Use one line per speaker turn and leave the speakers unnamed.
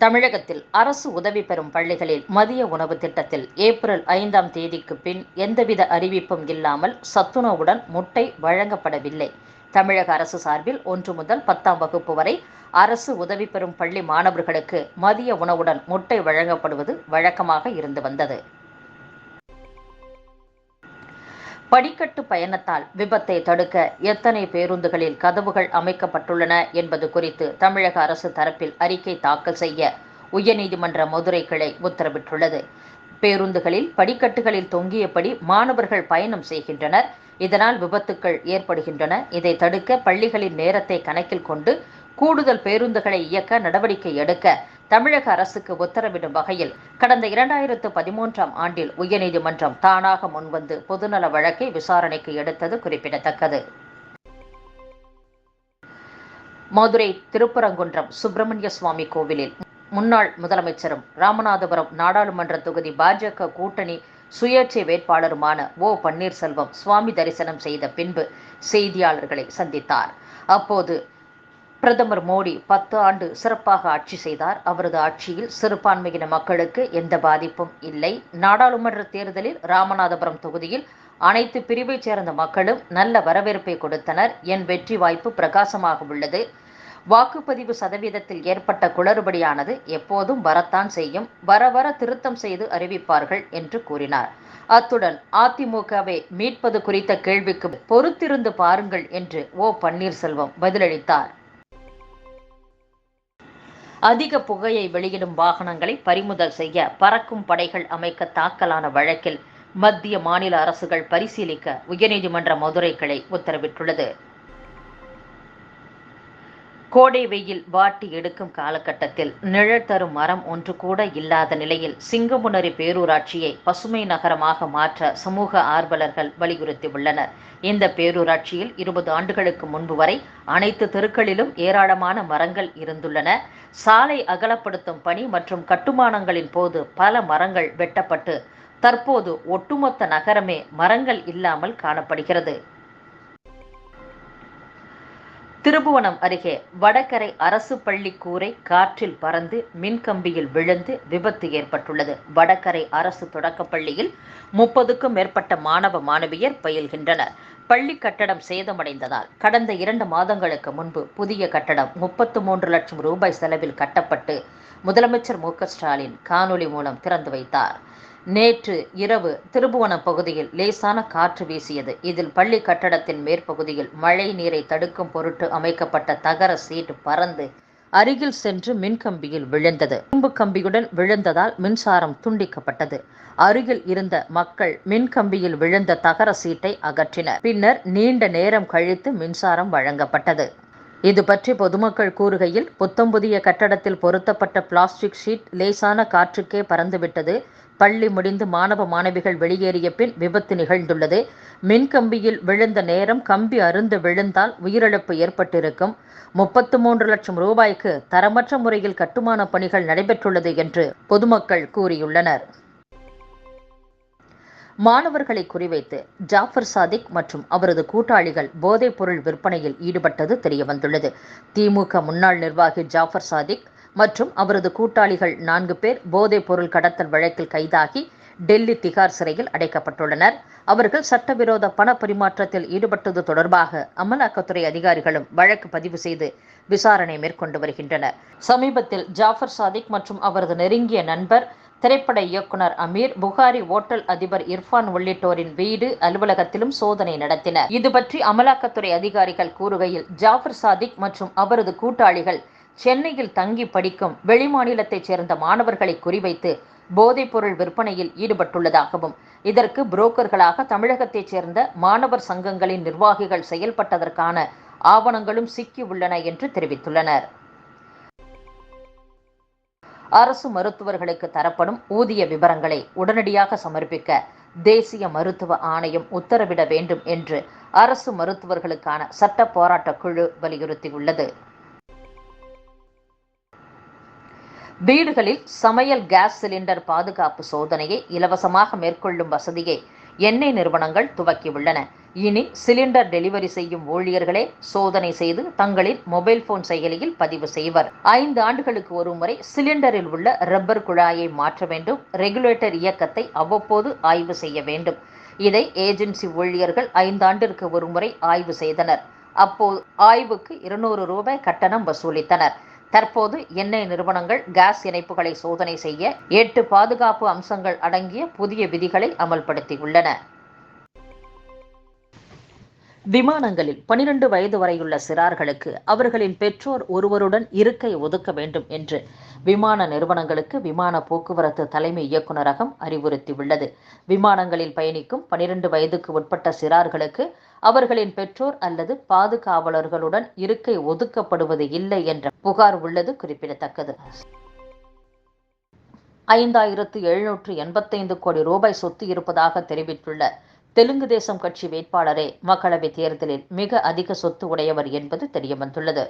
தமிழகத்தில் அரசு உதவி பெறும் பள்ளிகளில் மதிய உணவு திட்டத்தில் ஏப்ரல் ஐந்தாம் தேதிக்கு பின் எந்தவித அறிவிப்பும் இல்லாமல் சத்துணவுடன் முட்டை வழங்கப்படவில்லை. தமிழக அரசு சார்பில் ஒன்று முதல் பத்தாம் வகுப்பு வரை அரசு உதவி பெறும் பள்ளி மாணவர்களுக்கு மதிய உணவுடன் முட்டை வழங்கப்படுவது வழக்கமாக இருந்து வந்தது. படிக்கட்டு பயணத்தால் விபத்தை தடுக்க எத்தனை பேருந்துகளில் கதவுகள் அமைக்கப்பட்டுள்ளன என்பது குறித்து தமிழக அரசு தரப்பில் அறிக்கை தாக்கல் செய்ய உயர்நீதிமன்ற மதுரை கிளை உத்தரவிட்டுள்ளது. பேருந்துகளில் படிக்கட்டுகளில் தொங்கியபடி மாணவர்கள் பயணம் செய்கின்றனர். இதனால் விபத்துக்கள் ஏற்படுகின்றன. இதை தடுக்க பள்ளிகளின் நேரத்தை கணக்கில் கொண்டு கூடுதல் பேருந்துகளை இயக்க நடவடிக்கை எடுக்க தமிழக அரசுக்கு உத்தரவிடும் வகையில் கடந்த இரண்டாயிரத்து பதிமூன்றாம் ஆண்டில் உயர்நீதிமன்றம் தானாக முன்வந்து பொதுநல வழக்கை விசாரணைக்கு எடுத்தது குறிப்பிடத்தக்கது. மதுரை திருப்பரங்குன்றம் சுப்பிரமணிய சுவாமி கோவிலில் முன்னாள் முதலமைச்சரும் ராமநாதபுரம் நாடாளுமன்ற தொகுதி பாஜக கூட்டணி சுயேட்சை வேட்பாளருமான ஓ பன்னீர்செல்வம் சுவாமி தரிசனம் செய்த பின்பு செய்தியாளர்களை சந்தித்தார். அப்போது பிரதமர் மோடி பத்து ஆண்டு சிறப்பாக ஆட்சி செய்தார். அவரது ஆட்சியில் சிறுபான்மையின மக்களுக்கு எந்த பாதிப்பும் இல்லை. நாடாளுமன்ற தேர்தலில் ராமநாதபுரம் தொகுதியில் அனைத்து பிரிவைச் சேர்ந்த மக்களும் நல்ல வரவேற்பை கொடுத்தனர். என் வெற்றி வாய்ப்பு பிரகாசமாக உள்ளது. வாக்குப்பதிவு சதவீதத்தில் ஏற்பட்ட குளறுபடியானது எப்போதும் வரத்தான் செய்யும். வர வர திருத்தம் செய்து அறிவிப்பார்கள் என்று கூறினார். அத்துடன் அதிமுகவை மீட்பது குறித்த கேள்விக்கு பொறுத்திருந்து பாருங்கள் என்று ஓ பன்னீர்செல்வம் பதிலளித்தார். அதிக புகையை வெளியிடும் வாகனங்களை பறிமுதல் செய்ய பறக்கும் படைகள் அமைக்க தாக்கலான வழக்கில் மத்திய மாநில அரசுகள் பரிசீலிக்க உயர்நீதிமன்ற மதுரை கிளை உத்தரவிட்டுள்ளது. கோடை வெயில் வாட்டி எடுக்கும் காலகட்டத்தில் நிழல் தரும் மரம் ஒன்று கூட இல்லாத நிலையில் சிங்கமுனரி பேரூராட்சியை பசுமை நகரமாக மாற்ற சமூக ஆர்வலர்கள் வலியுறுத்தியுள்ளனர். இந்த பேரூராட்சியில் இருபது ஆண்டுகளுக்கு முன்பு வரை அனைத்து தெருக்களிலும் ஏராளமான மரங்கள் இருந்துள்ளன. சாலை அகலப்படுத்தும் பணி மற்றும் கட்டுமானங்களின் போது பல மரங்கள் வெட்டப்பட்டு தற்போது ஒட்டுமொத்த நகரமே மரங்கள் இல்லாமல் காணப்படுகிறது. திருபுவனம் அருகே வடகரை அரசு பள்ளி கூரை காற்றில் பறந்து மின்கம்பியில் விழுந்து விபத்து ஏற்பட்டுள்ளது. வடகரை அரசு தொடக்கப்பள்ளியில் முப்பதுக்கும் மேற்பட்ட மாணவ மாணவியர் பயில்கின்றனர். பள்ளி கட்டடம் சேதமடைந்ததால் கடந்த இரண்டு மாதங்களுக்கு முன்பு புதிய கட்டடம் முப்பத்து மூன்று லட்சம் ரூபாய் செலவில் கட்டப்பட்டு முதலமைச்சர் மு ஸ்டாலின் காணொலி மூலம் திறந்து வைத்தார். நேற்று இரவு திருபுவன பகுதியில் லேசான காற்று வீசியது. இதில் பள்ளி கட்டடத்தின் மேற்பகுதியில் மழை நீரை தடுக்கும் பொருட்டு அமைக்கப்பட்ட தகர சீட்டு பறந்து அருகில் சென்று மின்கம்பியில் விழுந்தது. இரும்பு கம்பியுடன் விழுந்ததால் மின்சாரம் துண்டிக்கப்பட்டது. அருகில் இருந்த மக்கள் மின்கம்பியில் விழுந்த தகர சீட்டை அகற்றினர். பின்னர் நீண்ட நேரம் கழித்து மின்சாரம் வழங்கப்பட்டது. இது பற்றி பொதுமக்கள் கூறுகையில் புத்தம் புதிய கட்டடத்தில் பொருத்தப்பட்ட பிளாஸ்டிக் ஷீட் லேசான காற்றுக்கே பறந்துவிட்டது. பள்ளி முடிந்து மாணவ மாணவிகள் வெளியேறிய பின் விபத்து நிகழ்ந்துள்ளது. மின்கம்பியில் விழுந்த நேரம் கம்பி அருந்து விழுந்தால் உயிரிழப்பு ஏற்பட்டிருக்கும். முப்பத்து மூன்று லட்சம் ரூபாய்க்கு தரமற்ற முறையில் கட்டுமான பணிகள் நடைபெற்றுள்ளது என்று பொதுமக்கள் கூறியுள்ளனர். மாணவர்களை குறிவைத்து ஜாஃபர் சாதிக் மற்றும் அவரது கூட்டாளிகள் போதைப் பொருள் விற்பனையில் ஈடுபட்டது தெரியவந்துள்ளது. திமுக முன்னாள் நிர்வாகி ஜாஃபர் சாதிக் மற்றும் அவரது கூட்டாளிகள் நான்கு பேர் போதைப் பொருள் கடத்தல் வழக்கில் கைதாகி டெல்லி திகார் சிறையில் அடைக்கப்பட்டுள்ளனர். அவர்கள் சட்டவிரோத பண பரிமாற்றத்தில் ஈடுபட்டது தொடர்பாக அமலாக்கத்துறை அதிகாரிகளும் வழக்கு பதிவு செய்து விசாரணை மேற்கொண்டு வருகின்றனர். சமீபத்தில் ஜாஃபர் சாதிக் மற்றும் அவரது நெருங்கிய நண்பர் திரைப்பட இயக்குனர் அமீர் புகாரி ஓட்டல் அதிபர் இர்ஃபான் உள்ளிட்டோரின் வீடு அலுவலகத்திலும் சோதனை நடத்தினர். இது பற்றி அமலாக்கத்துறை அதிகாரிகள் கூறுகையில் ஜாஃபர் சாதிக் மற்றும் அவரது கூட்டாளிகள் சென்னையில் தங்கி படிக்கும் வெளிமாநிலத்தைச் சேர்ந்த மாணவர்களை குறிவைத்து போதைப்பொருள் விற்பனையில் ஈடுபட்டுள்ளதாகவும் இதற்கு புரோக்கர்களாக தமிழகத்தைச் சேர்ந்த மாணவர் சங்கங்களின் நிர்வாகிகள் செயல்பட்டதற்கான ஆவணங்களும் சிக்கியுள்ளன என்று தெரிவித்துள்ளனர். அரசு மருத்துவர்களுக்கு தரப்படும் ஊதிய விவரங்களை உடனடியாக சமர்ப்பிக்க தேசிய மருத்துவ ஆணையம் உத்தரவிட வேண்டும் என்று அரசு மருத்துவர்களுக்கான சட்ட போராட்ட குழு வலியுறுத்தியுள்ளது. வீடுகளில் சமையல் கேஸ் சிலிண்டர் பாதுகாப்பு சோதனையை இலவசமாக மேற்கொள்ளும் வசதியை எண்ணெய் நிறுவனங்கள் துவக்கியுள்ளன. இனி சிலிண்டர் டெலிவரி செய்யும் ஊழியர்களே சோதனை செய்து தங்களின் மொபைல் போன் செயலியில் பதிவு செய்வர். ஐந்து ஆண்டுகளுக்கு ஒருமுறை சிலிண்டரில் உள்ள ரப்பர் குழாயை மாற்ற வேண்டும். ரெகுலேட்டர் இயக்கத்தை அவ்வப்போது ஆய்வு செய்ய வேண்டும். இதை ஏஜென்சி ஊழியர்கள் ஐந்தாண்டிற்கு ஒருமுறை ஆய்வு செய்தனர். அப்போது ஆய்வுக்கு இருநூறு ரூபாய் கட்டணம் வசூலித்தனர். தற்போது எண்ணெய் நிறுவனங்கள் கேஸ் இணைப்புகளை சோதனை செய்ய எட்டு பாதுகாப்பு அம்சங்கள் அடங்கிய புதிய விதிகளை அமல்படுத்தியுள்ளன. விமானங்களில் பனிரெண்டு வயது வரையுள்ள சிறார்களுக்கு அவர்களின் பெற்றோர் ஒருவருடன் இருக்கை ஒதுக்க வேண்டும் என்று விமான நிறுவனங்களுக்கு விமான போக்குவரத்து தலைமை இயக்குநரகம் அறிவுறுத்தியுள்ளது. விமானங்களில் பயணிக்கும் பனிரெண்டு வயதுக்கு உட்பட்ட சிறார்களுக்கு அவர்களின் பெற்றோர் அல்லது பாதுகாவலர்களுடன் இருக்கை ஒதுக்கப்படுவது இல்லை என்ற புகார் உள்ளது குறிப்பிடத்தக்கது. ஐந்தாயிரத்து எழுநூற்று எண்பத்தைந்து கோடி ரூபாய் சொத்து இருப்பதாக தெரிவித்துள்ள தெலுங்கு தேசம் கட்சி வேட்பாளரே மக்களவைத் தேர்தலில் மிக அதிக சொத்து உடையவர் என்பது தெரியவந்துள்ளது.